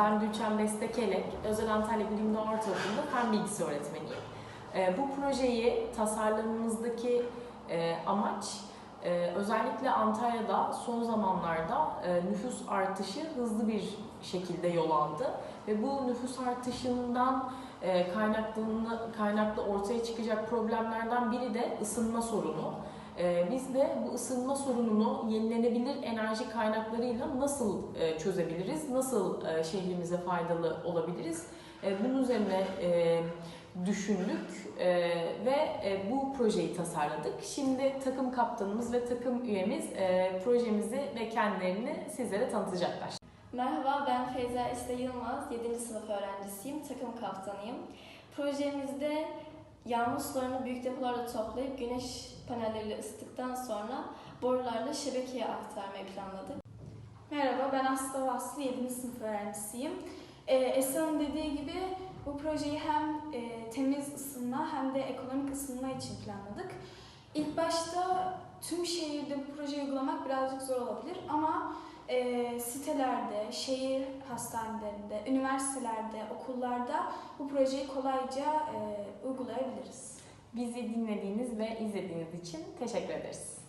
ben Gülçen Beste Kelek, Özel Antalya Bilim Doğa Ortaokulu'nda fen bilgisi öğretmeniyim. E, bu projeyi tasarlamamızdaki e, amaç e, özellikle Antalya'da son zamanlarda e, nüfus artışı hızlı bir şekilde yol aldı ve bu nüfus artışından kaynaklı ortaya çıkacak problemlerden biri de ısınma sorunu. E, biz de bu ısınma sorununu yenilenebilir enerji kaynaklarıyla nasıl e, çözebiliriz, nasıl e, şehrimize faydalı olabiliriz? E, bunun üzerine düşündük ve bu projeyi tasarladık. Şimdi takım kaptanımız ve takım üyemiz projemizi ve kendilerini sizlere tanıtacaklar. Merhaba, ben Feyza İste Yılmaz, 7. sınıf öğrencisiyim, takım kaptanıyım. Projemizde yağmur sularını büyük depolarda toplayıp güneş panelleriyle ısıttıktan sonra borularla şebekeye aktarmayı planladık. Merhaba, ben Aslı Vaslı, 7. sınıf öğrencisiyim. Ee, Esra'nın dediği gibi bu projeyi hem e, temiz ısınma hem de ekonomik ısınma için planladık. İlk başta tüm şehirde bu projeyi uygulamak birazcık zor olabilir ama e, sitelerde, şehir hastanelerinde, üniversitelerde, okullarda bu projeyi kolayca e, uygulayabiliriz. Bizi dinlediğiniz ve izlediğiniz için teşekkür ederiz.